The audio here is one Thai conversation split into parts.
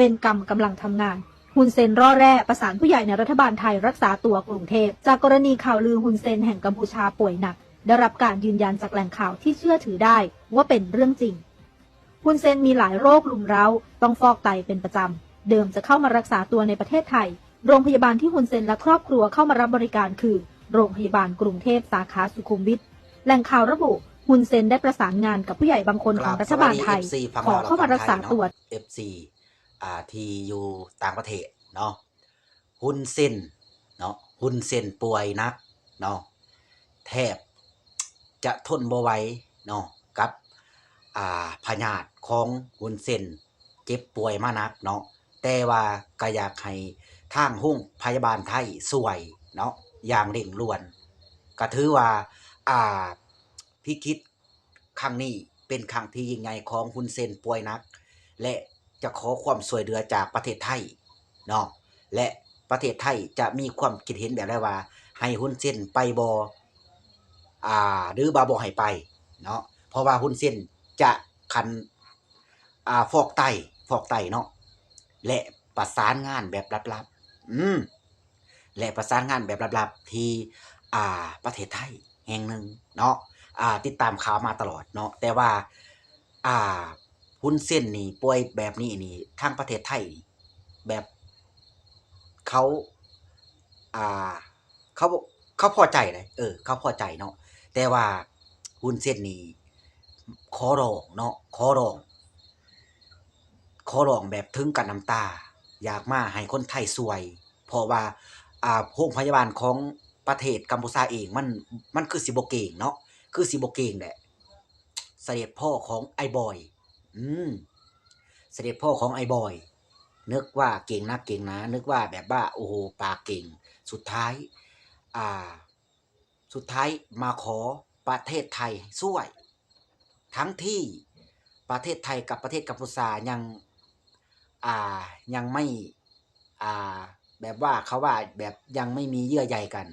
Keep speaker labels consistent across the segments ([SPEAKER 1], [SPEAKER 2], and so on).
[SPEAKER 1] เป็นกรรมกำลังทำงานฮุนเซนร่อแร่ประสานผู้ใหญ่ในรัฐบาลไทยรักษาตัวกรุงเทพ จากกรณีข่าวลือฮุนเซนแห่งกัมพูชาป่วยหนัก ได้รับการยืนยันจากแหล่งข่าวที่เชื่อถือได้ว่าเป็นเรื่องจริงฮุนเซนมีหลายโรคลุมเร้า ต้องฟอกไตเป็นประจำ เดิมจะเข้ามารักษาตัวในประเทศไทย โรงพยาบาลที่ฮุนเซนและครอบครัวเข้ามารับบริการคือ โรงพยาบาลกรุงเทพสาขาสุขุมวิทแหล่งข่าวระบุฮุนเซนได้ประสานงานกับผู้ใหญ่บางคนของรัฐบาลไทยขอเข้ามารักษาตัว
[SPEAKER 2] FC อ่าที่อยู่ต่างประเทศเนาะฮุนเส้นเนาะฮุนเส้นป่วยหนักเนาะแทบจะทนบ่ไหวเนาะกับอ่าพยาธิของฮุนเส้นเจ็บป่วยมานักเนาะแต่ว่าก็อยากให้ทางห้องพยาบาลไทยสวยเนาะอย่างเร่งด่วนก็ถือว่าอ่าพิคิดครั้งนี้เป็นครั้งที่ยิ่งใหญ่ของฮุนเซนป่วยหนัก และ จะขอความช่วยเหลือจากประเทศไทยเนาะและประเทศไทยจะมีความคิดเห็นแบบไรว่า ให้ฮุนเซนไปบอ่า หรือบาบอให้ไปเนาะเพราะว่าฮุนเซนจะคันอ่าฟอกไตฟอกไตเนาะและประสานงานแบบลับๆอืมและประสานงานแบบลับๆที่อ่าประเทศไทยแห่งหนึ่งเนาะอ่าติดตามข่าวมาตลอดเนาะแต่ว่าอ่า หุ้นเส้นนี่ป่วยแบบนี้นี่ทางประเทศไทยนี่แบบเขาอ่าเขาเขาพอใจเลยเออ เขาพอใจเนาะแต่ว่าหุ้นเส้นนี่ขอร้องเนาะขอร้องขอร้องแบบถึงกันน้ำตา อยากมาให้คนไทยสวย เพราะว่า อ่าโรงพยาบาลของประเทศกัมพูชาเองมันมันคือสิบเก่งเนาะคือสิบเก่งแหละเสด็จพ่อของไอ้บอย อืมเสด็จพ่อของไอ้บอย นึกว่าเก่งนักเก่งนะ นึกว่าแบบว่าโอ้โหปากเก่ง สุดท้าย อ่า สุดท้ายมาขอประเทศไทยช่วย ทั้งที่ประเทศไทยกับประเทศกัมพูชายัง อ่า ยังไม่ อ่า แบบว่าเขาว่าแบบยังไม่มีเยื่อใยกัน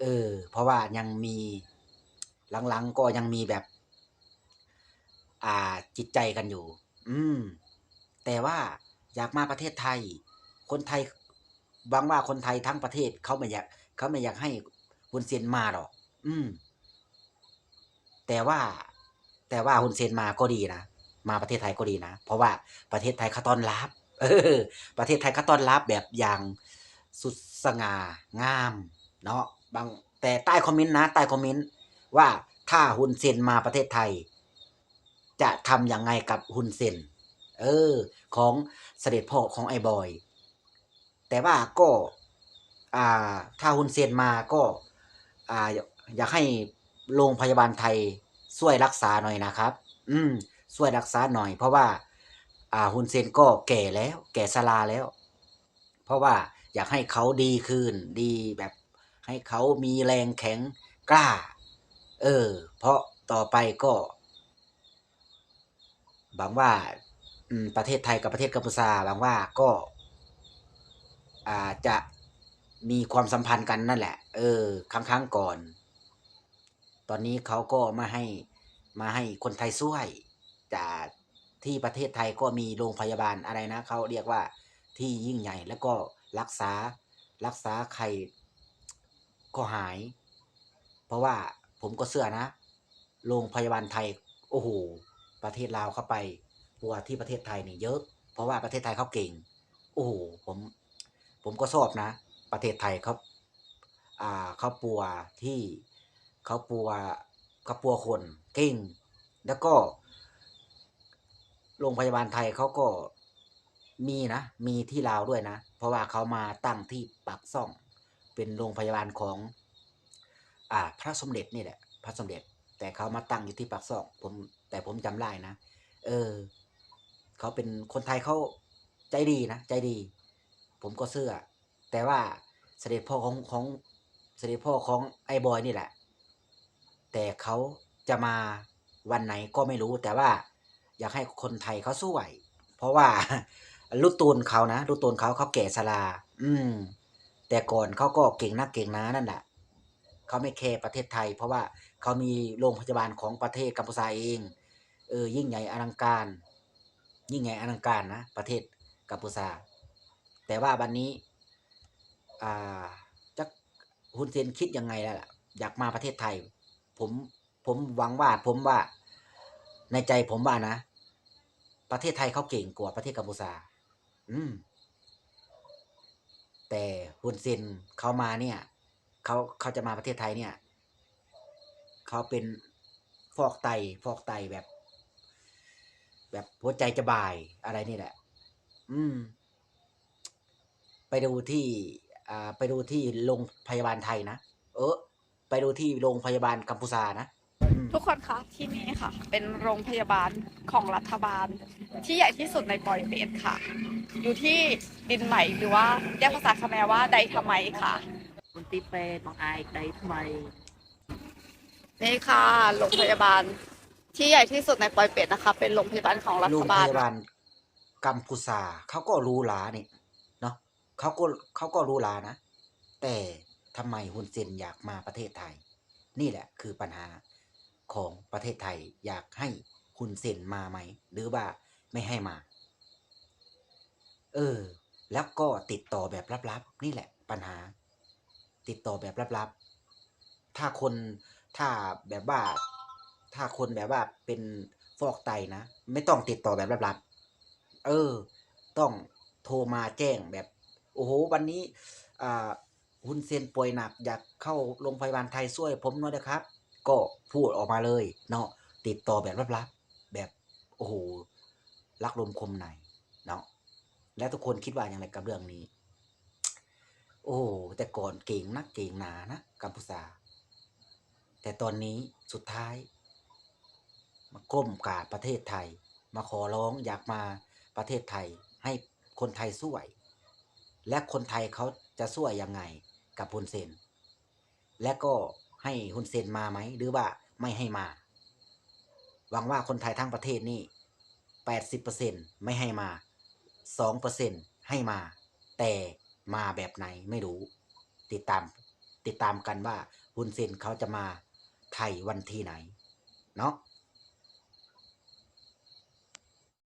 [SPEAKER 2] เออ เพราะว่ายังมีหลังๆก็ยังมีแบบ อ่าจิตใจกันอยู่ อืม แต่ว่าอยากมาประเทศไทย คนไทยหวังว่าคนไทยทั้งประเทศเขาไม่อยากเขาไม่อยากให้ฮุนเซนมาหรอก อืม แต่ว่า แต่ว่าฮุนเซนมาก็ดีนะ มาประเทศไทยก็ดีนะ เพราะว่าประเทศไทยเขาต้อนรับ เออ ประเทศไทยเขาต้อนรับแบบอย่างสุดสง่างาม เนาะบางแต่ใต้คอมเมนต์นะ ใต้คอมเมนต์ว่าถ้าฮุนเซนมาประเทศไทย จะทำยังไงกับฮุนเซนเออ ของเสด็จพ่อของไอ้บอย แต่ว่าก็อ่าถ้าฮุนเซนมาก็อ่าอยากให้โรงพยาบาลไทยช่วยรักษาหน่อยนะครับ อืมช่วยรักษาหน่อย เพราะว่า อ่าฮุนเซนก็แก่แล้ว แก่ชราแล้ว เพราะว่าอยากให้เขาดีขึ้น ดีแบบ ให้เขามีแรงแข็งกล้า เออ เพราะต่อไปก็ หวังว่าอืมประเทศไทยกับประเทศกัมพูชาหวังว่าก็อ่าจะมีความสัมพันธ์กันนั่นแหละ เออ ครั้งครั้งก่อน ตอนนี้เขาก็มาให้มาให้คนไทยช่วย จากที่ประเทศไทยก็มีโรงพยาบาลอะไรนะ เขาเรียกว่าที่ยิ่งใหญ่แล้วก็รักษารักษาใครก็หาย เพราะว่าผมก็เชื่อนะ โรงพยาบาลไทย โอ้โห ประเทศลาวเข้าไปกว่าที่ประเทศไทยนี่เยอะ เพราะว่าประเทศไทยเขาเก่ง โอ้โหผม ผมก็ชอบนะ ประเทศไทยเขาอ่าเขาปัวที่เขาปัวเขาปัวคนเก่ง แล้วก็โรงพยาบาลไทยเขาก็มีนะ มีที่ลาวด้วยนะ เพราะว่าเขามาตั้งที่ปากซ่อง เป็นโรงพยาบาลของ อ่า พระสมเด็จนี่แหละ พระสมเด็จ แต่เขามาตั้งอยู่ที่ปากซ่อง ผม แต่ผมจำได้นะ เออ เขาเป็นคนไทยเขาใจดีนะ ใจดี ผมก็เชื่อแต่ว่าเสด็จพ่อของของเสด็จพ่อของไอ้บอยนี่แหละ แต่เขาจะมาวันไหนก็ไม่รู้ แต่ว่าอยากให้คนไทยเขาสู้ไหว เพราะว่ารุ่นตูนเขานะรุ่นตูนเขาเขาแก่ชราอืม แต่ก่อนเขาก็เก่งนักเก่งนะนั่นแหละเขาไม่แคร์ประเทศไทย เพราะว่า เขามีโรงพยาบาลของประเทศกัมพูชาเองเออยิ่งใหญ่อลังการ ยิ่งใหญ่อลังการนะประเทศกัมพูชาแต่ว่าวันนี้อ่าจะฮุนเซนคิดยังไงแล้วล่ะอยากมาประเทศไทย ผมผมหวังว่าผมว่าในใจผมว่านะ ประเทศไทยเขาเก่งกว่าประเทศกัมพูชาอืม แต่ฮุนเซนเขามาเนี่ยเขาเขาจะมาประเทศไทยเนี่ย เขาเป็นฟอกไตฟอกไตแบบ แบบหัวใจจะบายอะไรนี่แหละ อืม ไปดูที่ อ่า ไปดูที่โรงพยาบาลไทยนะ เออ ไปดูที่โรงพยาบาลกัมพูชานะอืม
[SPEAKER 3] ทุกคนคะที่นี่ค่ะ เป็นโรงพยาบาลของรัฐบาล ที่ใหญ่ที่สุดในปอยเปตค่ะ อยู่ที่ดินใหม่หรือว่าเรียกภาษาคแมรว่าไดทำไมค่ะ
[SPEAKER 4] คุณตีเปนของอายได้ทำไม
[SPEAKER 3] นี่ค่ะโรงพยาบาล ที่ใหญ่ที่สุดในปอยเปตนะคะ เป็นโรงพยาบาลของรั
[SPEAKER 2] โร
[SPEAKER 3] ฐ
[SPEAKER 2] งพ
[SPEAKER 3] บาล
[SPEAKER 2] ยาบาลกัมพูชาเขาก็รู้หลานี่เนาะเขาก็เขาก็รู้หลานะ แต่ทำไมฮุนเซนอยากมาประเทศไทย นี่แหละคือปัญหาของประเทศไทยอยากให้ฮุนเซนมาไหม หรือว่าไม่ให้มา เออ แล้วก็ติดต่อแบบลับๆ นี่แหละปัญหา ติดต่อแบบลับๆ ถ้าคน ถ้าแบบว่า ถ้าคนแบบว่าเป็นฟอกไตนะ ไม่ต้องติดต่อแบบลับๆเออ ต้องโทรมาแจ้งแบบ โอ้โห วันนี้ อ่าุนเซนป่วยหนักอยากเข้าโรงพยาบาลไทยช่วยผมหน่อยนะครับ ก็พูดออกมาเลย เนาะติดต่อแบบลับๆแบบโอ้โหลักลมคมในเนาะแล้วทุกคนคิดว่าอย่างไรกับเรื่องนี้ โอ้แต่ก่อนเก่งนักเก่งหนานะกัมพูชา แต่ตอนนี้สุดท้าย มาก้มกราบประเทศไทย มาขอร้องอยากมาประเทศไทยให้คนไทยช่วยและคนไทยเขาจะช่วยยังไงกับฮุนเซน และก็ให้ฮุนเซนมาไหม หรือว่าไม่ให้มา หวังว่าคนไทยทั้งประเทศนี่แปดสิบเปอร์เซ็นไม่ให้มาสองเปอร์เซ็นให้มา แต่มาแบบไหนไม่รู้ ติดตามติดตามกันว่าฮุนเซนเขาจะมา ไทยวันที่ไหน เนาะ